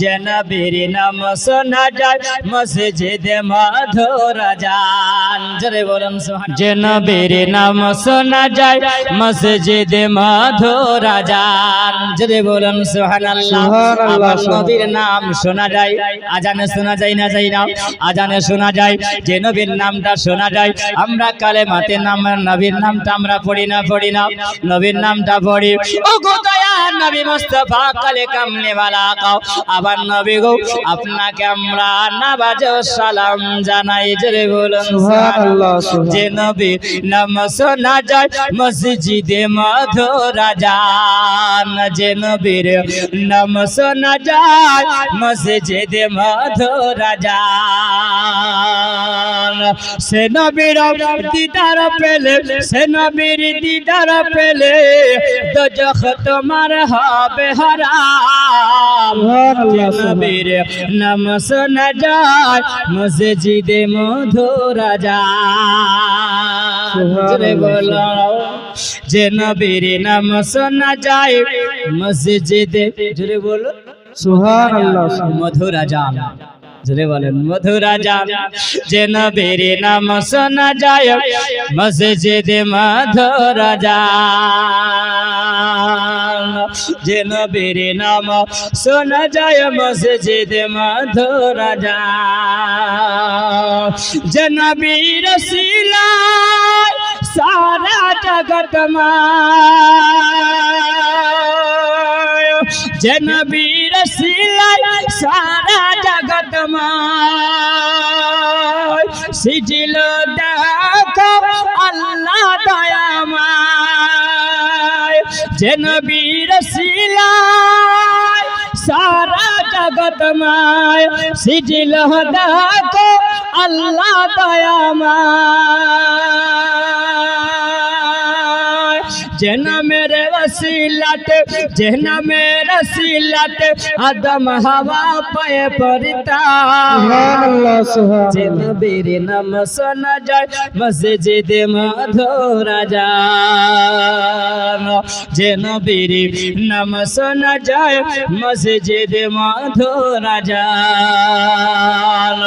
জনবীর নাম শোনা যায় মসজিদ মাধুরা যান জরে বলুন জনবীর নাম শোনা যায় মসজিদ মাধুরা যান জরে বলুন সুবহানাল্লাহ। নবীর নাম শোনা যায় আজানে শোনা যায় না যায় না? আজানে শোনা যায় যে নবীর নামটা শোনা যায় আমরা কালে মাতে নাম নবীর নামটা আমরা পড়ি না পড়ি না। নবীর নামটা পড়ি ও গো দয়া নবী মুস্তাফা কালে কামনে वाला কাও আবার নবী গো আপনাকে আমরা নামাজ সালাম জানাই জরে বলুন। যে নবী নাম শোনা যায় মসজিদে মধুরা যান যে নবীর নাম শোনা যায় মসজিদে মধুরা যান সে নবীর দিদার পেলে সে নবীর দিদার পেলে দজখ তোমার হবে হারাম। নবীর নাম শোনা যায় মসজিদে মধুরা জোরে বলো। যে নবীর নাম শোনা যায় মসজিদে বলো। সুবহানাল্লাহ, মধুরা জোরে বলেন মধুরা যান যে নবীর নাম শোনা যায়, মসজিদে মধুরা যান যে নবীর নাম শোনা যায়, মসজিদে মধুরা যান যে নবীর শিলা সারা জগত মায়। যে নবীর শিলায় সারা জগত মায় সিজিল দেখো আল্লাহ দয়াময় যে নবীর শিলায় সারা জগত মায় সিজিল দেখো আল্লাহ দয়াময় যেন মেরে वसीलत যেন মেরে वसीलत আদম হওয়া পায়ে পড়তা সুবহানাল্লাহ, যে সুবহানাল্লাহ। নবীর নাম শোনা যায় মসজিদ মধুরা যান যে নবীর নাম শোনা যায় মসজিদ মধুরা যান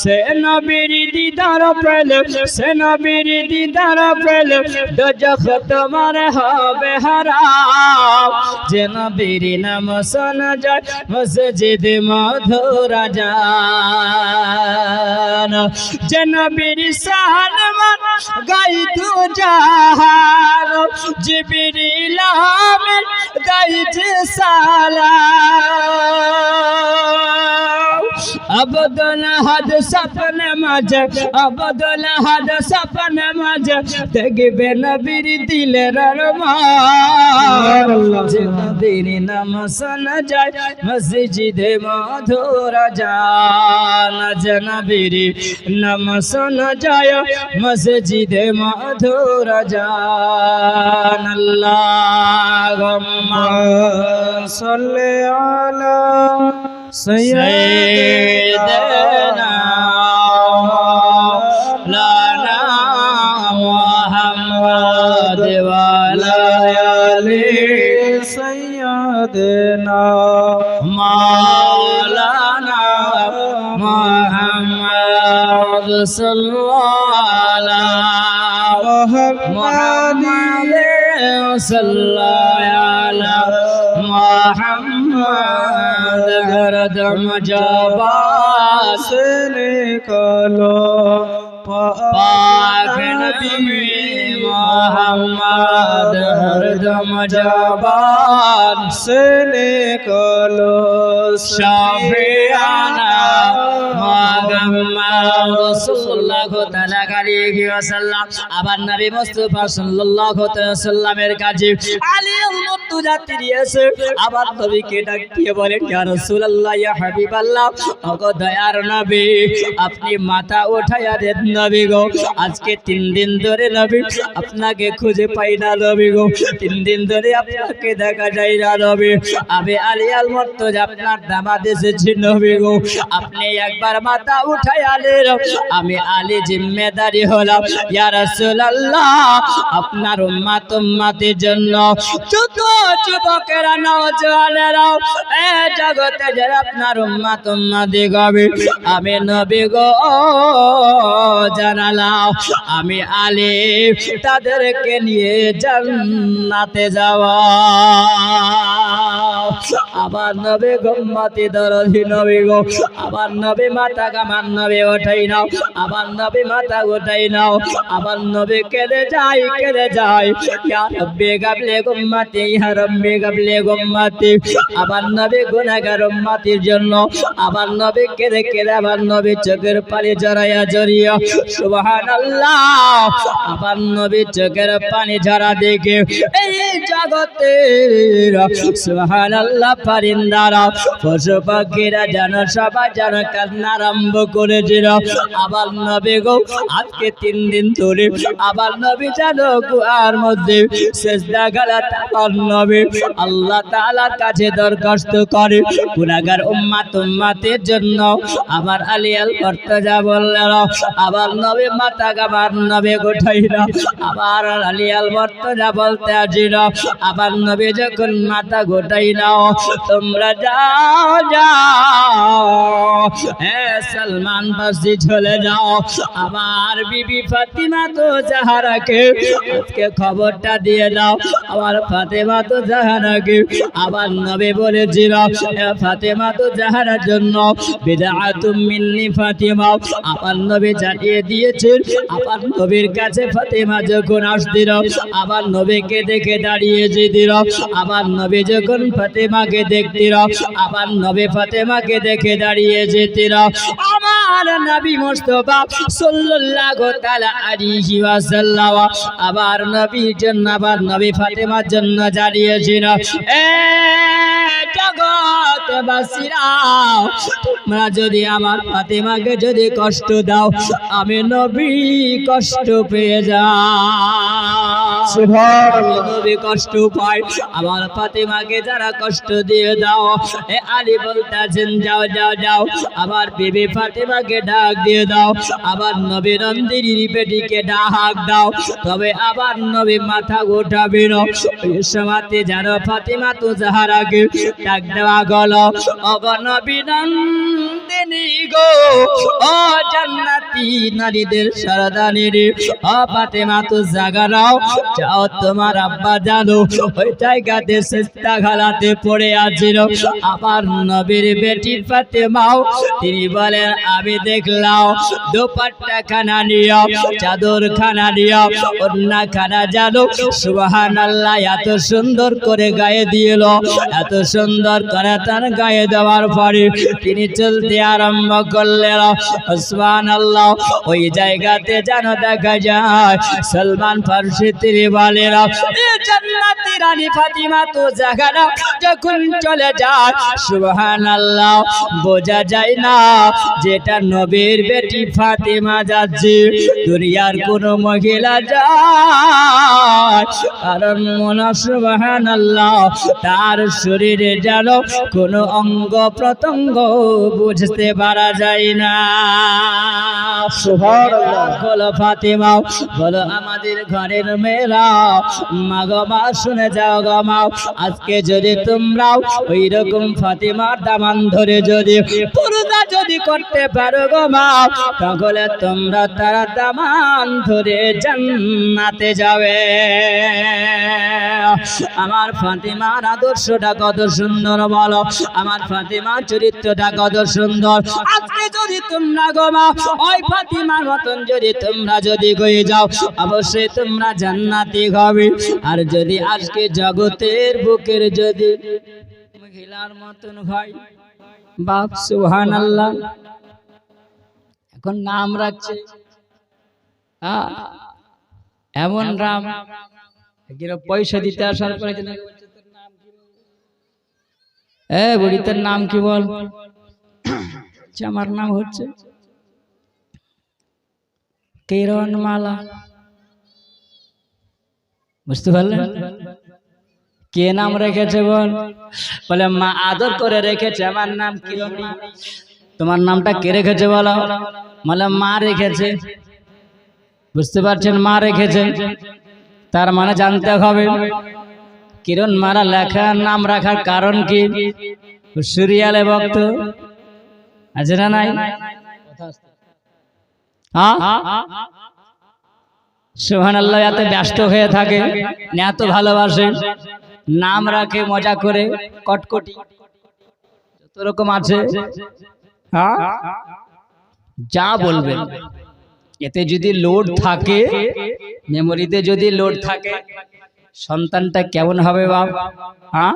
সে নবীর দিদার পেলে সে নবীর দিদার পেলে দজখ তোমার হবে হারাম। যে নবীর নাম শোনা যায়, মসজিদ মধুরা যান যে নবীর সালমান গাই তু জাহান জিবিরিল আমিন গাই যে সালাম। আবদুল হাদ সপন মাঝ, আবদুল হাদ সপন মাঝ, দেখবে নবীর দিলের নবীর নাম শোনা যায়, মসজিদে মধুরা জান যে নবীর নাম শোনা যায়, মসজিদে মধুরা জান আল্লাহুম্মা সাল্লি আলা سيدنا مولانا محمد وعلى آله سيدنا مولانا محمد صلى الله على محمد صلى على محمد गरद गरदम जाबास कलो पा নবী মোহাম্মদ হরদম জবান ওয়াসাল্লাম। আবার নবী মুস্তাফা সাল্লাল্লাহু তাআলা সাল্লামের কাছে আলী মুর্তজা তিরিয়েছে আবার নবীকে ডাক দিয়ে বলেন ইয়া রাসূলুল্লাহ ইয়া হাবিবাল্লাহ ওগো দয়ার নবী আপনি মাথা উঠাইয়া দেন নবী গো আজকে তিন দিন ধরে নবী আপনাকে খুঁজে পাই না নবী গো। তিন দিন ধরে আপনাকে দেখা যায় না নবী আমি আলী আল মর্তজ, আপনার দামাদ এসেছি নবী গো। আপনি একবার মাথা উঠাই আলের। আমি আলী জিম্মেদারি হলাম। ইয়া রাসূলুল্লাহ, আপনার উম্মাত উম্মাতের জন্য। যত যুবকেরা নওজোয়ানেরা এ জগতে যারা আপনার উম্মা তুম্মা দিগবে আমি নবী গো জানালাম আমি আলে তাদেরকে নিয়ে জান্নাতে যাওয়া। আবার নবে গম্মতি দরদি নবী গো আবার নবে মাথা গামান নবে ওঠাই নাও আবার নবে মাথা ওঠাই নাও আবার নবে কেঁদে যাই কেঁদে যাই ইয়া গাবলে গম্মতি ইয়া রব্বে গাবলে গম্মতি আবার নবে গুনাহগার উম্মতির জন্য আবার নবে কেঁদে কেঁদে আবার নবে চোখের পানি জড়াইয়া জড়িয়া। সুবহানাল্লাহ। আবার নবে চোখের পানি ঝরা দেখে, এই জগতের সুবহানাল্লাহ পারিন্দারা পশু পাখিরা যেন সবাই যেন কান্না আরম্ভ করেছিল। আবার নবী গো, আজকে তিন দিন ধরে আবার নবী যেন গুহার মধ্যে সেজদা গালাত আবার নবী আল্লাহ তাআলার কাছে দরখাস্ত করে গুনাহগার উম্মাত উম্মাতের জন্য। আবার আলিয়াল মর্তজা বললেন, আবার নবী মাতা গাবার নবী আবার আলিয়াল মর্তজা বলতে আজির আবার নবী যখন মাথা গোটাই নাও তোমরা যাও যাও। সলমান চলে যাও। আমার বিবি ফাতিমা তো জাহারাকে আজকে খবরটা দিয়ে দাও। আমার ফাতেমা তো জাহারাকে আবার নবী বলেছিল ফাতেমা তো জাহারার জন্য বিদআতুম মিন্নি ফাতিমা। আবার নবী জানিয়ে দিয়েছেন, আবার নবীর কাছে ফাতেমা যখন আসছিল আবার নবীকে দেখে দাঁড়িয়ে যেদিল আবার নবী যখন ফাতেমাকে দেখতিল আবার নবী ফাতেমাকে দেখে দাঁড়িয়ে যেতিল আমার নবী আবার নবীর জন্য, আবার নবী ফাতেমার জন্য দাঁড়িয়েছিল। এ জগৎবাসীরা তোমরা যদি আমার ফাতেমাকে যদি কষ্ট দাও আমি নবী কষ্ট পেয়ে যা নবী কষ্ট পায় আমার ফাতেমাকে যারা কষ্ট দিয়ে দাও এ আলী বলতেছেন যাও যাও যাও আবার বিবি ফাতেমাকে ডাক দিয়ে দাও আবার নবী নন্দিনীর বেটিকে ডাক দাও তবে আবার নবী মাথা গোটাবে না। ওই সময়তে জানো ফাতেমা তো যাহারাকে ডাক দেওয়া গেল অগনবী তোমার আব্বা জানো পড়ে আছিল। আমার নবীর বেটি ফাতেমাও, তিনি বলেন, আমি দেখলাম, দোপাট্টা খানা নিও চাদর খানা নিও অন্যা খানা জানো সুবাহান আল্লাহ এত সুন্দর করে গায়ে দিল। এত সুন্দর করে তার গায়ে দেওয়ার পরে তিনি চলতে আরম্ভ করলেন সুবহান আল্লাহ ওই জায়গাতে যেন দেখা যায়, সলমান ফার্সি তিনি বলেন ফাতিমা তো চলে আল্লাহ বোঝা যায় না যেটা নবীর বেটি ফাতিমা যাচ্ছে, দুনিয়ার কোন মহিলা কারণ মনে আল্লাহ তার শরীরে যেন কোনো অঙ্গ প্রত্যঙ্গ বুঝতে পারা যায় না। বলো ফাতেমাও বলো আমাদের ঘরের মেয়েরা মা গো মা শুনে যাও গমাও আজকে যদি তোমরাও ওই রকম ফাতেমার দামান ধরে যদি পুরোটা যদি করতে পারো গো মা, তাহলে তোমরা তারা দামান ধরে জান্নাতে যাবে। আমার ফাতিমার আদর্শটা কত সুন্দর বলো। আমার ফাতিমার চরিত্রটা কত সুন্দর। আজকে যদি তোমরা গো মা, ওই ফাতিমার মতন যদি তোমরা যদি গয়ে যাও, অবশ্যই তোমরা জান্নাতি হবে। আর যদি আজকে জগতের বুকের যদি মহিলার মতন হয় বাপ সুহান আল্লাহ এখন নাম রাখছে। হ্যাঁ, এমন রাম। পয়সা দিতে আসার পরে যেন নাম কি বল?" এ বুড়ি নাম কি বল? আমার নাম হচ্ছে কিরণমালা। বুঝতে পারলেন? কে নাম রেখেছে বল বলে, মা আদর করে রেখেছে, আমার নাম কিরণ। তোমার নামটা কে রেখেছে বলো? বলে, মা রেখেছে। বুঝতে পারছেন? মা রেখেছে। তার মানে জানতে হবে, কিরণ মারা লেখা নাম রাখার কারণ কি? সিরিয়ালে ভক্ত আছে না নাই? সোহান আল্লাহ এত ব্যস্ত হয়ে থাকে, এত ভালোবাসে। নাম রাখে, মজা করে, কটকটি। যত রকম আছে হ্যাঁ? যা বলবেন। এতে যদি লোড থাকে মেমোরিতে যদি লোড থাকে, সন্তানটা কেমন হবে বাপ? হ্যাঁ?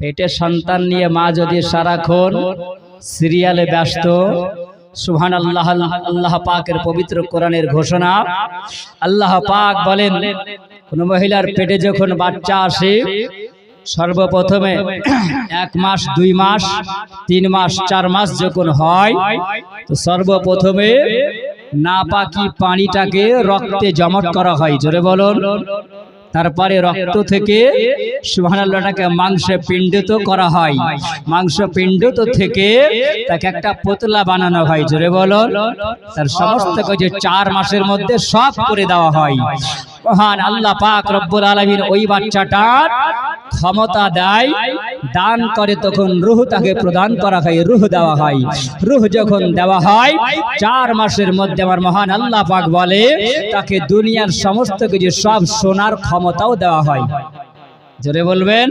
পেটে সন্তান নিয়ে মা যদি সারাক্ষণ সিরিয়ালে ব্যস্ত সুহান আল্লাহ আল্লাহ পাকের পবিত্র কোরআনের ঘোষণা। আল্লাহ পাক বলেন, কোন মহিলার পেটে যখন বাচ্চা আসে, সর্বপ্রথমে এক মাস, দুই মাস, তিন মাস, চার মাস যখন হয়, তো সর্বপ্রথমে না পাকি পানিটাকে রক্তে জমট করা হয়। জোরে বলুন। তারপরে রক্ত থেকে সুহানাল্লাটাকে মাংসে পিণ্ডিত করা হয়। মাংস পিণ্ডিত থেকে তাকে একটা পুতলা বানানো হয়, জোরে বলো। তার সমস্ত কিছু চার মাসের মধ্যে সব করে দেওয়া হয়। মহান আল্লাহ পাক রব্বুল আলমীর ওই বাচ্চাটার ক্ষমতা দেয় দান করে তখন রুহ তাকে প্রদান করা হয়, রুহ দেওয়া হয়। রুহ যখন দেওয়া হয়, চার মাসের মধ্যে আমার মহান আল্লাহ পাক বলে, তাকে দুনিয়ার সমস্ত কিছু সব সোনার ক্ষমতাও দেওয়া হয়। জোরে বলবেন?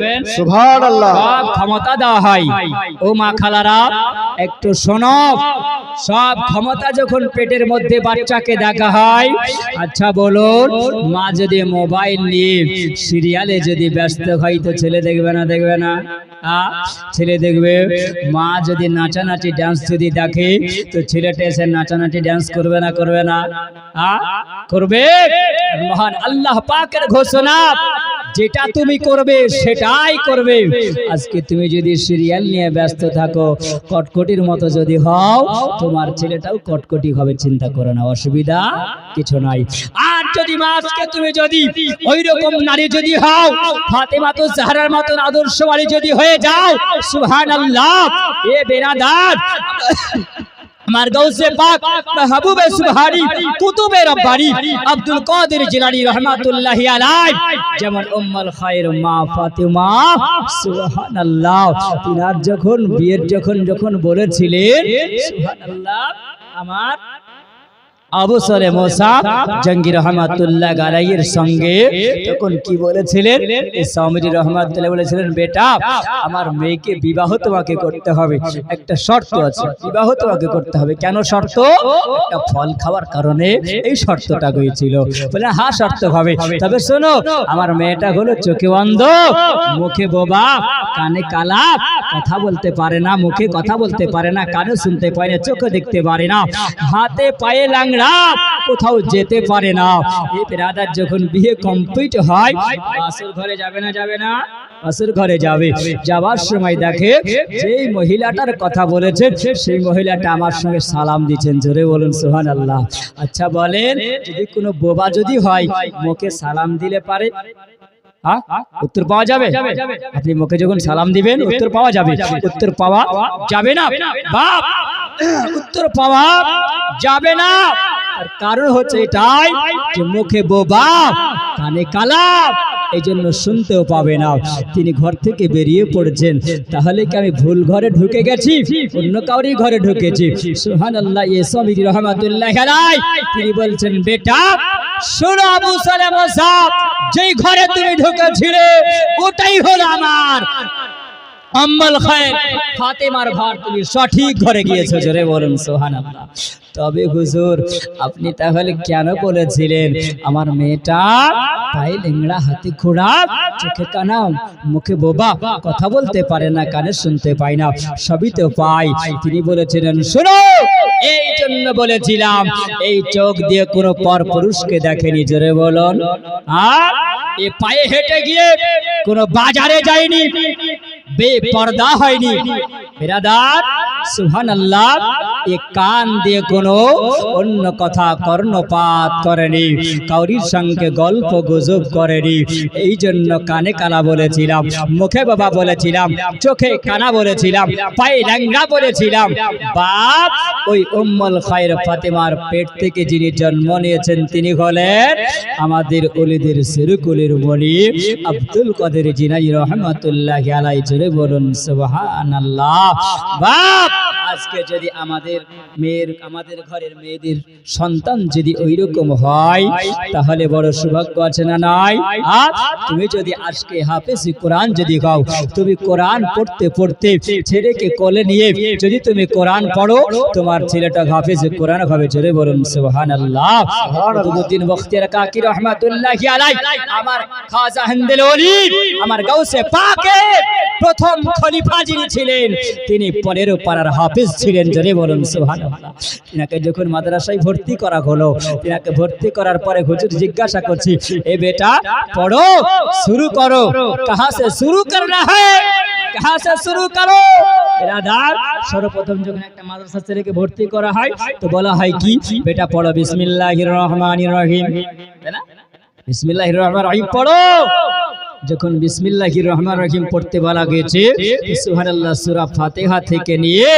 সব ক্ষমতা দেওয়া হয়। ও মা খালারা একটু শোনো। সব ক্ষমতা যখন পেটের মধ্যে বাচ্চাকে দেখা হয় আচ্ছা বলুন মা যদি মোবাইল নিয়ে সিরিয়ালে যদি ব্যস্ত হয় তো ছেলে দেখবে না দেখবে না? আ? ছেলে দেখবে মা যদি নাচানাচি ডান্স যদি দেখে তো ছেলেটা এসে নাচানাচি ডান্স করবে না করবে না? আ? করবে? মহান আল্লাহ পাকের ঘোষণা। যেটা তুমি করবে, সেটাই করবে। আজকে তুমি যদি সিরিয়াল নিয়ে ব্যস্ত থাকো, কটকটির মতো যদি হও, তোমার ছেলেটাও কটকটি হবে, চিন্তা করো না, অসুবিধা কিছু নাই। আর যদি আজকে তুমি যদি ওই রকম নারী যদি হও, ফাতেমা তো জাহরার মতন আদর্শবাড়ি যদি হয়ে যাও, সুবহানাল্লাহ, এ বেরাদার আমার গৌসে পাক মাহবুবে সুবহানি, কুতুবে রব্বানি, আব্দুল কাদের জিলানী রহমাতুল্লাহি আলাইহি। যেমন উম্মুল খায়র মা ফাতিমা, সুবহানাল্লাহ, তিনার যখন, বিয়ের যখন যখন বলেছিলেন, সুবহানাল্লাহ, আমার অবসরে মোসা জঙ্গি রহমাতুল্লাহ গালাইয়ের সঙ্গে তখন কি বলেছিলেন? সামিরি রহমাতুল্লাহ বলেছিলেন বেটা আমার মেয়েকে বিবাহ তোমাকে করতে হবে। একটা শর্ত আছে বিবাহ তোমাকে করতে হবে। কেন শর্ত? একটা ফল খাওয়ার কারণে এই শর্তটা হয়েছিল। বলে হ্যাঁ শর্ত হবে। তবে শোনো আমার মেয়েটা হলো চোখে অন্ধ মুখে বোবা কানে কালা কথা বলতে পারে না মুখে কথা বলতে পারে না কানে শুনতে পারে না চোখে দেখতে পারে না। হাতে পায়ে লাংড়া কোথাও যেতে পারে না। এই বেরাদার যখন বিয়ে কমপ্লিট হয়, বাসুর ঘরে যাবে না যাবে না? ঘরে যাবে। যাবার সময় দেখে যেই মহিলাটার কথা বলেছেন সেই মহিলাটা আমার সঙ্গে সালাম দিচ্ছেন। জোরে বলুন সোহান আল্লাহ আচ্ছা বলেন, যদি কোনো বোবা যদি হয় মুখে সালাম দিলে পারে? উত্তর পাওয়া যাবে? আপনি মুখে যখন সালাম দিবেন, উত্তর পাওয়া যাবে। উত্তর পাওয়া যাবে না। বাপ! উত্তর পাওয়া যাবে না। তার কারণ হচ্ছে এটাই যে মুখে বোবা, কানে কালা এই জন্য শুনতেও পাবে না। তিনি ঘর থেকে বেরিয়ে পড়েছেন। তাহলে কি আমি ভুল ঘরে ঢুকে গেছি? অন্য কাউরি ঘরে ঢুকেছি। সুহান আল্লাহ ইসমি রহমাতুল্লাহ তিনি বলছেন, বেটা, শোনো আবু সালেম যেই ঘরে তুমি ঢুকেছিলে, ওটাই হলো আমার। আম্মাল খায়ের ফাতেমার ঘর তুমি সঠিক ঘরে গিয়েছো, জোরে বলুন, সুবহানাল্লাহ। তবে হুজুর, আপনি তাহলে কেন বলেছিলেন, আমার মেয়েটা তাই লেংড়া, হাতি খোড়া চোখে কানা মুখে বোবা, কথা বলতে পারে না, কানে শুনতে পায় না, সবই তো পাই তিনি বলেছিলেন, শোনো, এই জন্য বলেছিলাম, এই চোখ দিয়ে কোনো পর পুরুষকে দেখেনি, জোরে বলুন। আর এ পায়ে হেঁটে গিয়ে কোনো বাজারে যায়নি। বেপর্দা হয়নি। বেরাদার। এ কান দিয়ে কোনো অন্য কথা কর্ণপাত করেনি, কাউরির সঙ্গে গল্প গুজব করেনি। এই জন্য কানে কানা বলেছিলাম, মুখে বাবা বলেছিলাম, চোখে কানা বলেছিলাম, পায়ে ল্যাংড়া বলেছিলাম। বাপ, ওই উম্মুল খায়ের ফাতেমার পেট থেকে যিনি জন্ম নিয়েছেন, তিনি হলেন আমাদের অলিদের সিরকুলের মনি আব্দুল কাদের জিনাই রহমতুল্লাহ আলাই জোরে বলুন, সুবহানাল্লাহ। বাপ আজকে যদি আমাদের মেয়ের, আমাদের ঘরের মেয়েদের সন্তান যদি ওই রকম হয়, তাহলে বড় সৌভাগ্য আছে না নাই? আর তুমি যদি আজকে হাফেজ কোরআন যদি গাও, তুমি কোরআন পড়তে পড়তে ছেলেকে কোলে নিয়ে যদি তুমি কোরআন পড়ো, তোমার ছেলেটা হাফেজ কোরআন হবে জোরে বলুন, সুবহানাল্লাহ। দুদিন বখতিয়ার কাকি রহমাতুল্লাহি আলাই আমার খাজা হিন্দেল আমার গাউসে পাকে প্রথম খলিফা যিনি ছিলেন, তিনি পনেরো পাড়ার হাফিজ ছিলেন জোরে বলুন, সুবহানাল্লাহ। তিনাকে যখন মাদ্রাসায় ভর্তি করা হলো, তিনাকে ভর্তি করার পরে হুজুর জিজ্ঞাসা করছি, এ বেটা, পড়ো, শুরু করো। কাহা সে শুরু করনা হ্যায় কাহা সে শুরু করো? রাধার সর্বপ্রথম যখন একটা মাদ্রাসা ছেলেকে ভর্তি করা হয়, তো বলা হয় কি? বেটা, পড়ো, বিসমিল্লাহির রহমানির রহিম। তাই না? বিসমিল্লাহির রহমানির রহিম, পড়ো। যখন বিসমিল্লাহির রহমান রহিম পড়তে বলা গেছে সুবহানাল্লাহ সুরা ফাতেহা থেকে নিয়ে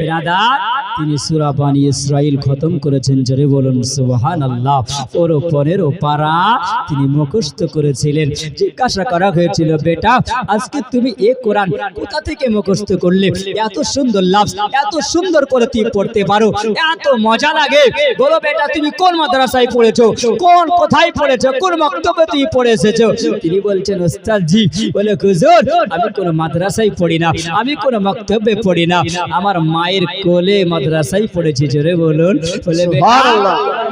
বিরাদার তিনি সূরা বানি ইসরাইল খতম করেছেন, জোরে বলুন, সুবহানাল্লাহ। ওর পরের পারা তিনি মুখস্থ করেছিলেন। জিজ্ঞাসা করা হয়েছিল, বেটা, আজকে তুমি এ কোরআন কোথা থেকে মুখস্থ করলে? এত সুন্দর লাভ এত সুন্দর করে তুমি পড়তে পারো, এত মজা লাগে। বলো, বেটা, তুমি কোন মাদ্রাসায় পড়েছো? কোন কোথায় পড়েছো? কোন মক্তব্যে তুমি পড়ে এসেছ? তিনি বলছেন ওস্তাদ জি বলে, হুজুর, আমি কোন মাদ্রাসায় পড়ি না, আমি কোন মক্তব্যে পড়ি না। আমার মায়ের কোলে মাদ্রাসায় পড়েছি জোরে বলুন। বলে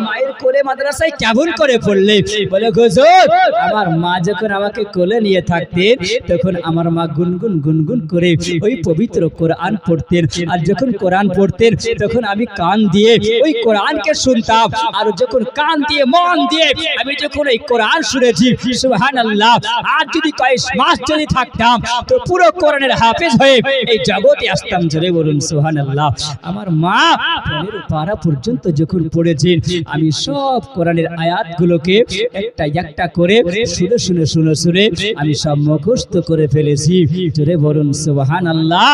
মায়ের মাদ্রাসায় কেমন করে পড়লে বলে, হুজুর, আমার মা যখন আমাকে কোলে নিয়ে থাকতেন, তখন আমার মা গুনগুন গুনগুন করে ওই পবিত্র কোরআন পড়তেন। আর যখন কোরআন পড়তেন, তখন আমি কান দিয়ে ওই কোরআনকে শুনতাম। আর যখন কান দিয়ে, মন দিয়ে আমি যখন এই কোরআন শুনেছি, সুবহানাল্লাহ, আর যদি কয়েক মাস যদি থাকতাম, তো পুরো কোরআনের হাফেজ হয়ে এই জগতে আসতাম। জোরে বলুন, সুবহানাল্লাহ। আমার মা পনেরো পারা পর্যন্ত যখন পড়েছেন, আমি সব কোরআনের আয়াতগুলোকে একটা একটা করে শুনে শুনে শুনে শুনে আমি সব মুখস্থ করে ফেলেছি। জোরে বলুন, সুবহানাল্লাহ।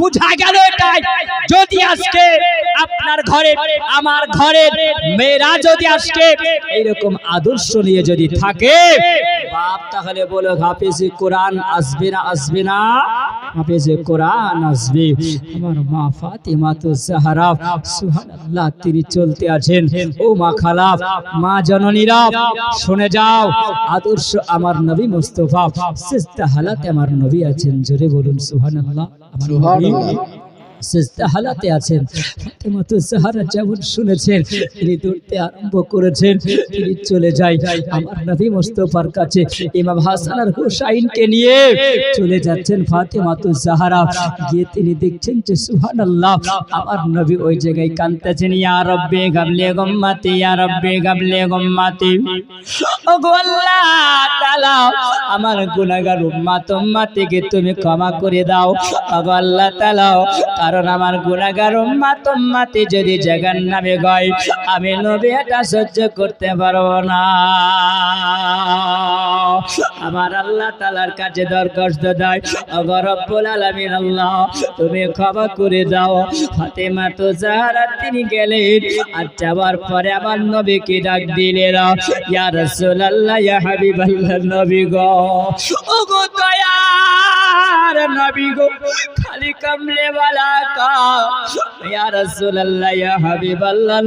বুঝা গেল এটাই। যদি আজকে আপনার ঘরে, আমার ঘরে মেয়েরা যদি আজকে এইরকম আদর্শ নিয়ে যদি থাকে, বাপ তাহলে বলো, হাফেজে কোরআন আসবে না আসবে না? হাফেজে কোরআন আসবে। আমার মা ফাতিমা তো জাহরা সুবহানাল্লাহ, তিনি চলতে আছেন। ও মা খালা মা জননীরা শুনে যাও। আদর্শ আমার নবী মুস্তফা। সিস্তাহালাতে হালাতে আমার নবী আছেন। জোরে বলুন সুবহানাল্লাহ। হালাতে আছেন। যেমন শুনেছেন, তিনি দৌড়তে আরম্ভ করেছেন, তিনি চলে যায় আমার নবী মুস্তাফার কাছে। ইমাম হাসান আর হুসাইনকে নিয়ে চলে যাচ্ছেন ফাতেমা তো জাহরা। গিয়ে তিনি দেখছেন যে আমার নবী ওই জায়গায় কাঁদতেছেন, ইয়া রব্বে গাবলে গম্মাতি, ইয়া রব্বে গাবলে গম্মাতি। ওগো আল্লাহ তাআলা, আমার গুনাহগার উম্মত উম্মতিকে তুমি ক্ষমা করে দাও। ওগো তাআলা কারণ আমার গুনাহগার উম্মত উম্মতি যদি জাহান্নামে গয়, আমি নবী এটা সহ্য করতে পারব না। আমার আল্লাহ তালার কাছে দরখাস্ত দেয়, ওগো রব্বুল আলামিন আল্লাহ, তুমি ক্ষমা করে দাও। ফাতেমা তো জাহরা তিনি গেলেন, আর যাওয়ার পরে আমার নবীকে ডাক দিলেন, ইয়া রাসূলুল্লাহ, ইয়া হাবিবাল্লাহ নবী গো। ওগো দয়ার নবী গো খালি কামলে वाला কা। ইয়া রাসূলুল্লাহ, ইয়া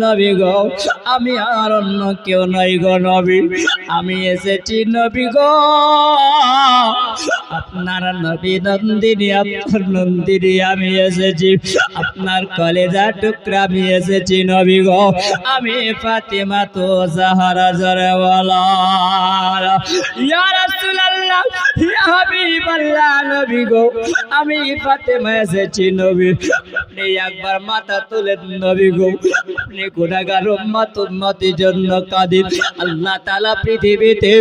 নবী গো, আমি আর অন্য কেউ নই গো নবী। আমি এসেছি নবী গো। আপনার নবী নন্দিনী, আপনার নন্দিনী, আমি এসেছি। আপনার কলেজা টুকরা, আমি এসেছি নবী গো। আমি ফাতেমা তো জাহারা জরে বলা ইয়া রাসূলুল্লাহ, ইয়া হাবিবাল্লাহ, নবী গো। আমি ফাতেমা এসেছি নবী। আপনি একবার মাথা তুলে নবী গো। আপনি গুনাহগার উম্মত, উম্মতির জন্য কাঁদিন আল্লাহ তাআলা পৃথিবীতে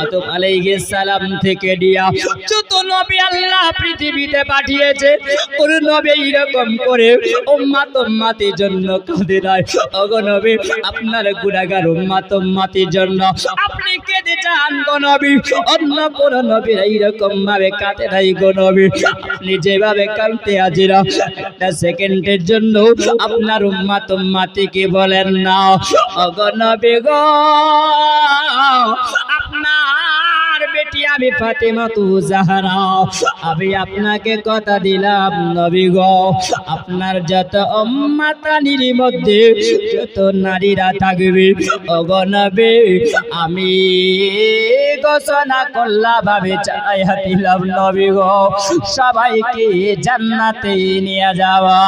আদম আলাইহিস সালাম থেকে দিয়া যত নবী আল্লাহ পৃথিবীতে পাঠিয়েছে কোন নবী এরকম করে উম্মত, উম্মতির জন্য কাঁদে নাই। ওগো নবী, আপনার গুনাহগার উম্মত, উম্মতির জন্য আপনি কেঁদে চান গো নবী। অন্য কোন নবীর এইরকম ভাবে কাঁদে নাই গো নবী। আপনি যেভাবে কানতে আজিরা একটা সেকেন্ডের জন্য আপনার উম্মা তুম্মাতিকে বলেন না। অগণ বেগ গো, আপনার আমি ফাতেমা তু জাহারা। আমি আপনাকে কথা দিলাম নবী গো। আপনার যত অম্মাতানির মধ্যে যত নারীরা থাকবে ওগো নবী আমি ঘোষণা করলাম ভাবে চাই হাতিলাম নবী গো। সবাইকে জান্নাতে নিয়ে যাওয়া।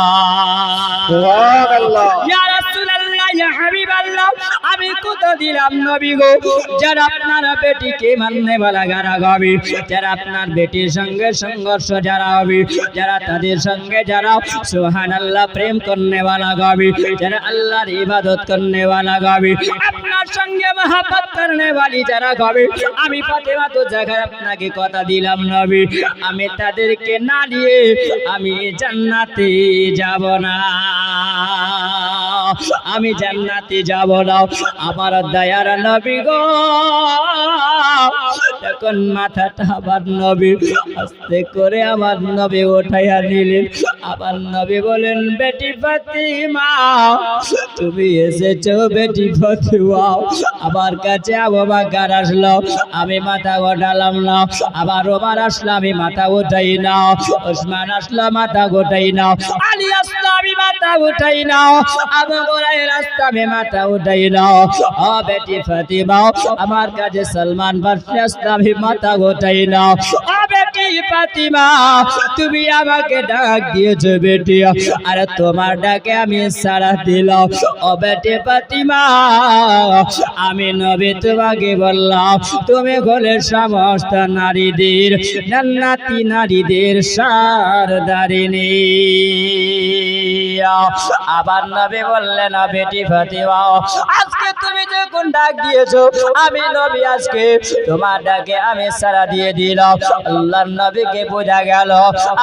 ইয়া হাবিবাল্লাহ, আমি কত দিলাম নবী গো। যারা আপনার বেটিকে মাননে বলা গারা হবে যারা আপনার বেটির সঙ্গে সংঘর্ষ যারা হবে, যারা তাদের সঙ্গে যারা সুহান আল্লাহ প্রেম করনে বলা গবে, যারা আল্লাহর ইবাদত করনে বলা গবে, আপনার সঙ্গে মহব্বত করনে वाली যারা গাবি আমি ফাতেমা তো জায়গায় আপনাকে কথা দিলাম নবী। আমি তাদেরকে না দিয়ে আমি জান্নাতে যাব না। আমি জান্নাতে যাব না। আমার দয়ার নবী গো। তখন মাথাটা আবার নবী, আস্তে করে আমার নবী ওঠাইয়া নিলেন। আবার নবী বলেন, বেটি ফাতিমা, তুমি এসেছ, বেটি ফাতিমা। আমার কাছে আবু বাকার আসলো। আমি মাথা গোটালাম না। আবার ওমর আসলো, আমি মাথা গোটাই না। ওসমান আসলো, মাথা গোটাই না। আলী আসলো, আমি মাথা উঠাই না। আবু হুরায়রা আসলো, আমি মাথা উঠাই না। ও বেটি ফাতিমা, আমার কাছে সলমান বাদশাহ আসলো, আমি মাথা গোটাই না। ও বেটি ফাতিমা, তুমি আমাকে ডাক দিয়েছ বেটি। আর তোমার ডাকে আমি সাড়া দিলাম। ও বেটি ফাতিমা আমি নবী তোমাকে বললাম তুমি হলে সমস্ত নারীদের জান্নাতি নারীদের সার সারদারিনী আবার নবী বললেন বেটি ফাতিমা আজকে তুমি যখন ডাক দিয়েছ আমি নবী আজকে তোমার ডাকে আমি সারা দিয়ে দিলাম। আল্লাহর নবীকে বোঝা গেল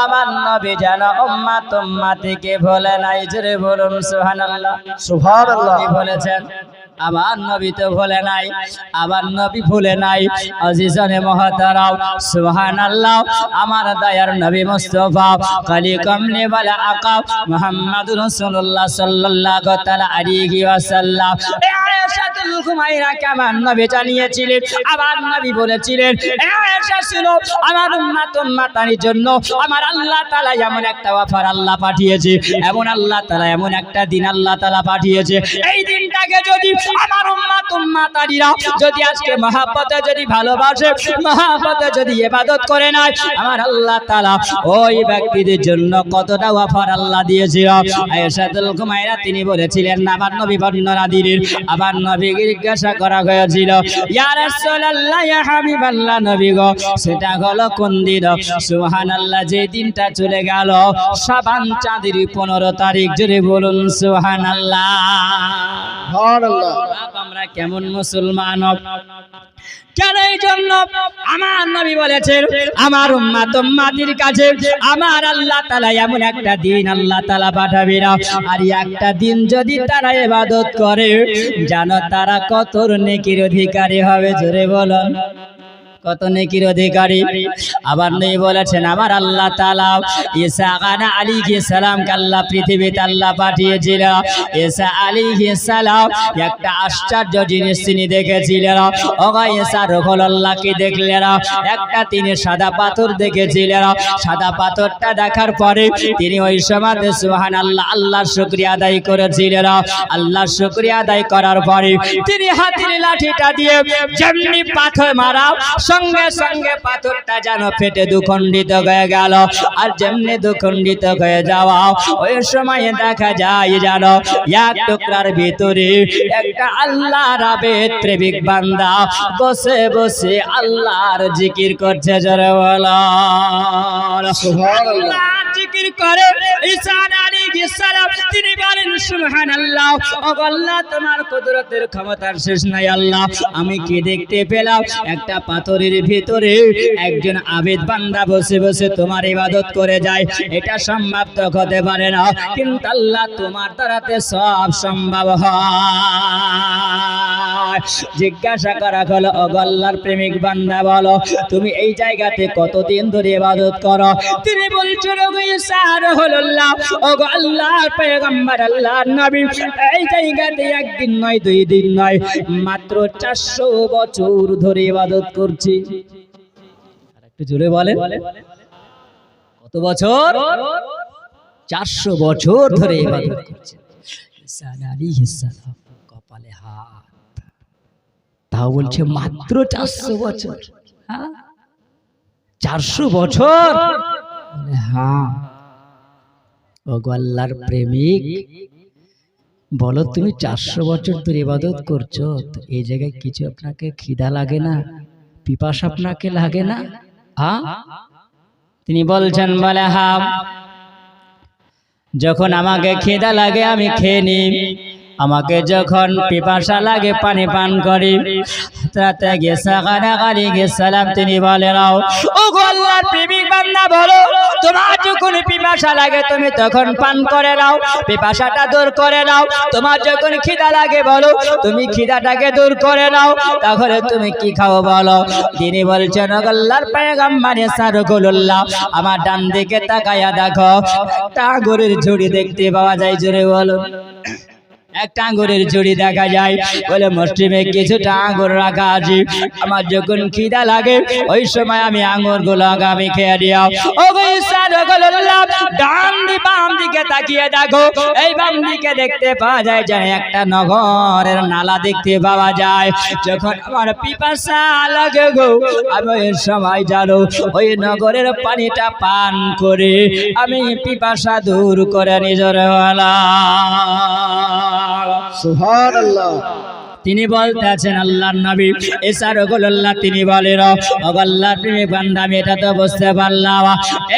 আমার নবী যেন উম্মা তুম্মা থেকে বলে নাই। জোরে বলুন সুবহানাল্লাহ। সুবহানাল্লাহ। কি বলেছেন? আমার নবী তো ভুলে নাই আমার নবী ভুলে নাই। আজিজনে মহতারাম সুবহানাল্লাহ, আমার দয়ার নবী মুস্তাফা কালি কমনে বালা আকা মুহাম্মাদুর রাসূলুল্লাহ সাল্লাল্লাহু তাআলা আলাইহি ওয়াসাল্লাম। এ আয়েশাতুল আমার নবী বলেছিলেন ছিল আমার জন্য, আমার আল্লাহ তাআলা এমন একটা আল্লাহ পাঠিয়েছে, এমন আল্লাহ তাআলা এমন একটা দিন আল্লাহ তাআলা পাঠিয়েছে। এই দিনটাকে যদি আমার উম্মত উম্মতানিরা যদি আজকে মহাব্বতে যদি ভালোবাসে, মহাব্বতে যদি ইবাদত করে না আমার আল্লাহ তাআলা ওই ব্যক্তিদের জন্য কতটা অফার আল্লাহ দিয়েছিল। আয়েশাতুল কুমাইরা তিনি বলেছিলেন আমার নবী বর্ণনা দিলেন আবার নবী জিজ্ঞাসা করা হয়েছিল, ইয়া রাসূলুল্লাহ, ইয়া হাবিবাল্লাহ নবী গো, সেটা হলো কোন দিন? সুবহানাল্লাহ, যে দিনটা চলে গেল শাবান চাঁদের 15 তারিখ জুড়ে বলুন সুবহানাল্লাহ। সুবহানাল্লাহ। আমরা কেমন মুসলমান কেন এই জন্য? আমার নবী বলেছেন, আমার উম্মা তোমাদের কাছে আমার আল্লাহ তালা এমন একটা দিন আল্লাহ তালা পাঠাবে না। আর একটা দিন যদি তারা এবাদত করে জানো তারা কতর নেকির অধিকারী হবে, জোরে বলুন। কত নেকির অধিকারী? আবার নেই বলেছেন, আমার আল্লাহ তাআলা ঈসা গানা আলাইহিস সালাম কে আল্লাহ পৃথিবীতে আল্লাহ পাঠিয়েছিলেন ঈসা আলাইহিস সালাম একটা আশ্চর্য জিনিস তিনি দেখেছিলেন। ওগো দেখলেন? একটা তিনি সাদা পাথর দেখেছিলেন। সাদা পাথরটা দেখার পরে তিনি ওই সময় সুবহানাল্লাহ আল্লাহর শুকরিয়া আদায় করেছিলেন। আল্লাহর শুকরিয়া আদায় করার পরে তিনি হাতির লাঠিটা দিয়ে যেমনি পাথর মারা সঙ্গে সঙ্গে পাথরটা যেন ফেটে দুখণ্ডিত হয়ে গেল। আর যেমনি দুখণ্ডিত হয়ে যাওয়া ওই সময় দেখা যায় যেন এক টুকরার ভিতরে একটা আল্লাহর আবেদ প্রেমিক বান্দা বসে বসে আল্লাহর জিকির করছে জোরে বলা। জিকির করে ঈসা আলাইহিস সালাম তিনি বলেন ও আল্লাহ তোমার কুদরতের ক্ষমতার শেষ নাই আল্লাহ। আমি কি দেখতে পেলাম? একটা পাথরের ভিতরে একজন আবেদ বান্দা বসে বসে তোমার ইবাদত করে যায়। এটা সম্ভব তো হতে পারে না, কিন্তু আল্লাহ তোমার দ্বারাতে সব সম্ভব হয়। জিজ্ঞাসা করা হলো অগল্লার প্রেমিক বান্দা, বলো, তুমি এই জায়গাতে কতদিন ধরে ইবাদত করো? তিনি বলছেন রহুল্লাহ ওগো আল্লাহর পয়গম্বর, আল্লাহর নবী, এই জায়গাতে একদিন নয়, দুই দিন নয়, মাত্র চারশো বছর ধরে ইবাদত করছি। একটু জোরে বলে কত বছর? চারশো বছর ধরে ইবাদত করছে ঈসা কপালে হাত। তাও বলছে মাত্র চারশো বছর। হ্যাঁ? চারশো বছর? হ্যাঁ। ওগো আল্লাহর প্রেমিক, বলো তুমি চারশো বছর ধরে ইবাদত করছ এই জায়গায় কিছু আপনাকে খিদা লাগে না? পিপাস আপনাকে লাগে না? হ্যাঁ তিনি বলছেন বলে হা যখন আমাকে খেদা লাগে আমি খেয়ে নিই। আমাকে যখন পিপাসা লাগে, পানি পান করি। তাতে গেসা গালি গেসালাম তিনি বলেন ও গো আল্লাহর প্রেমিক বান্দা, বলো, তোমার যখন পিপাসা লাগে, তুমি তখন পান করে নাও, পিপাসাটা দূর করে নাও। তোমার যখন খিদা লাগে, বলো, তুমি খিদাটাকে দূর করে নাও। তাহলে তুমি কি খাও, বলো? তিনি বলছেন ও গো আল্লাহর পেগাম্বারে সারকুল্লাহ আমার ডান দিকে তাকায়া দেখো, একটা আঙুরের ঝুড়ি দেখতে পাওয়া যায়, জোরে বলো একটা আঙ্গুরের ঝুড়ি দেখা যায়। বলে মুসলিমে কিছুটা আঙ্গুর রাখা আছে। আমার যখন খিদা লাগে ওই সময় আমি আঙ্গুরগুলো আমি খেয়ে দিও ও গো ঈশান ও গো আল্লাহ, ডান দি বাম দিকে তাকিয়ে দেখো। এই বাম দিকে দেখতে পাওয়া যায় একটা নগরের নালা দেখতে পাওয়া যায়। যখন আমার পিপাসা লাগে গো আমি জানো ওই নগরের পানিটা পান করে আমি পিপাসা দূর করে নিজের তিনি বলতেছেন, আল্লাহর নবী এসার আল্লাহ তিনি বলেন আল্লাহর প্রেমে বান্দা আমি এটা তো বুঝতে পারলাম।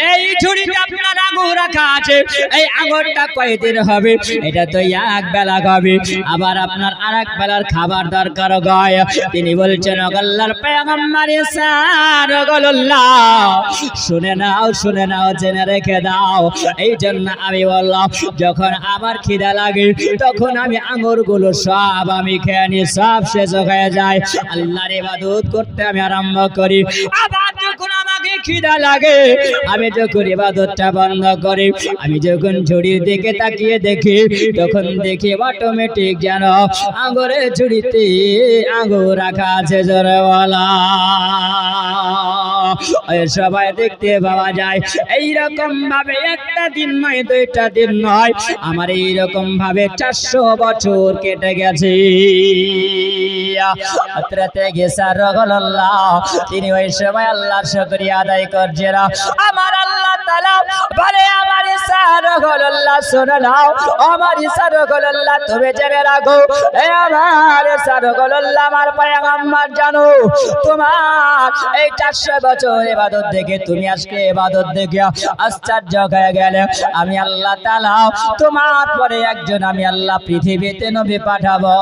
এই ছুরিটা আপনার আঙুর রাখা আছে। এই আঙুরটা কয়দিন হবে? এটা তো এক বেলা হবে আবার আপনার আর এক বেলার খাবার দরকার গয়। তিনি বলছেন পেগম্বর এসার শুনে নাও শুনে নাও, জেনে রেখে দাও। এই জন্য আমি বললাম, যখন আমার খিদা লাগে, তখন আমি আঙুরগুলো সব আমি খেয়ে নি সব শেষ হয়ে যায়। আল্লাহর ইবাদত করতে আমি আরম্ভ করি। আবার খিদা লাগে। আমি যখন ইবাদতটা বন্ধ করি, আমি যখন ঝুড়ির দিকে তাকিয়ে দেখি, তখন দেখি অটোমেটিক যেন আঙুরের ঝুড়িতে আঙুর রাখা আছে জোরে বলা ওই সবাই দেখতে পাওয়া যায়। এইরকম ভাবে একটা দিন নয়, দুইটা দিন নয়। আমার এইরকম ভাবে চারশো বছর কেটে গেছে। তিনি ওই সময় আল্লাহর শুকরিয়া আদায় করছে আমার আল্লাহ তালা বলে, আমার ইসার রগল্লাহ শুনে নাও, আমার ইসার তুমি জেনে রাখো আমার ইসার রগল্লাহ আমার জানো, তোমার এই চারশো বছর এবাদত দেখে তুমি আজকে এবাদত দেখে আশ্চর্য হয়ে গেলে। আমি আল্লাহ তালা তোমার পরে একজন আমি আল্লাহ পৃথিবীতে নবী পাঠাবো।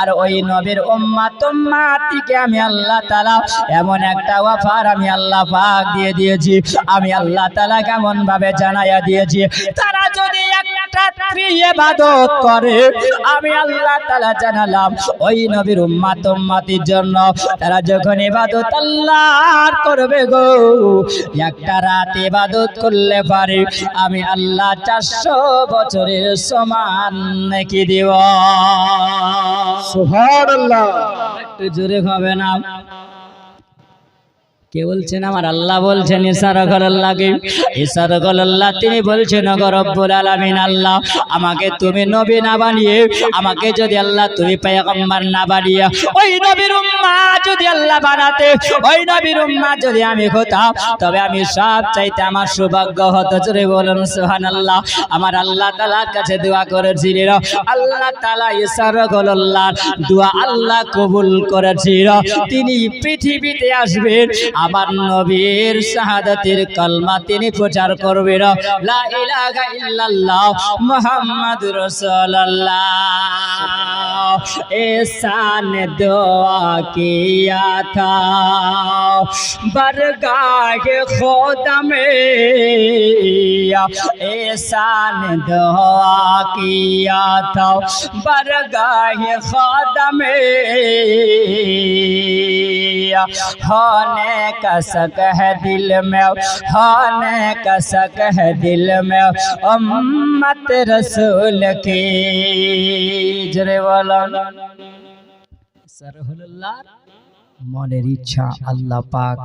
আর ওই নবীর উম্মা তোমাতিকে আমি আল্লাহ তালা এমন একটা অফার আমি আল্লাহ পাক দিয়ে দিয়েছি। আমি আল্লাহ তালা কেমন ভাবে জানাইয়া দিয়েছি। তারা যদি রাত্রি ইবাদত করে। আমি আল্লাহ জানালাম ওই নবীর জন্য। তারা যখন ইবাদত আল্লাহর করবে গো একটা রাত ইবাদত করলে পারে। আমি আল্লাহ চারশো বছরের সমান নাকি দিব সুবহানাল্লাহ। একটু জোরে হবে না? কে বলছেন? আমার আল্লাহ বলছেন ইসারকল আল্লাহ তিনি বলছেন গরব্বুল আলামিন আল্লাহ আমাকে তুমি নবী না বানিয়ে আমাকে যদি আল্লাহ তুমি পয়গম্বর না বানিয়ে ওই নবীর উম্মা যদি আল্লাহ বানাতে ওই নবীর উম্মা যদি আমি হতাম তবে আমি সব চাইতে আমার সৌভাগ্য হতো। জোরে বলুন সুবহানাল্লাহ। আমার আল্লাহ তাআলার কাছে দোয়া করেছিলেন আল্লাহ তাআলা আল্লাহর দোয়া আল্লাহ কবুল করেছিল। তিনি পৃথিবীতে আসবেন আমার নবীর শাহাদাতের কালমা তিনি প্রচার করবেন লা ইলাহা ইল্লাল্লাহ মুহাম্মাদুর রাসূলুল্লাহ। এসান দোয়া কিয়া থা বরগাহ খোদা মে এসান দোয়া কিয়া থা বরগাহ খোদা মে होने का शक है दिल में होने का शक है दिल में उम्मत रसूल की जरे बोलो सरहुल्लाह মনের ইচ্ছা আল্লাহ পাক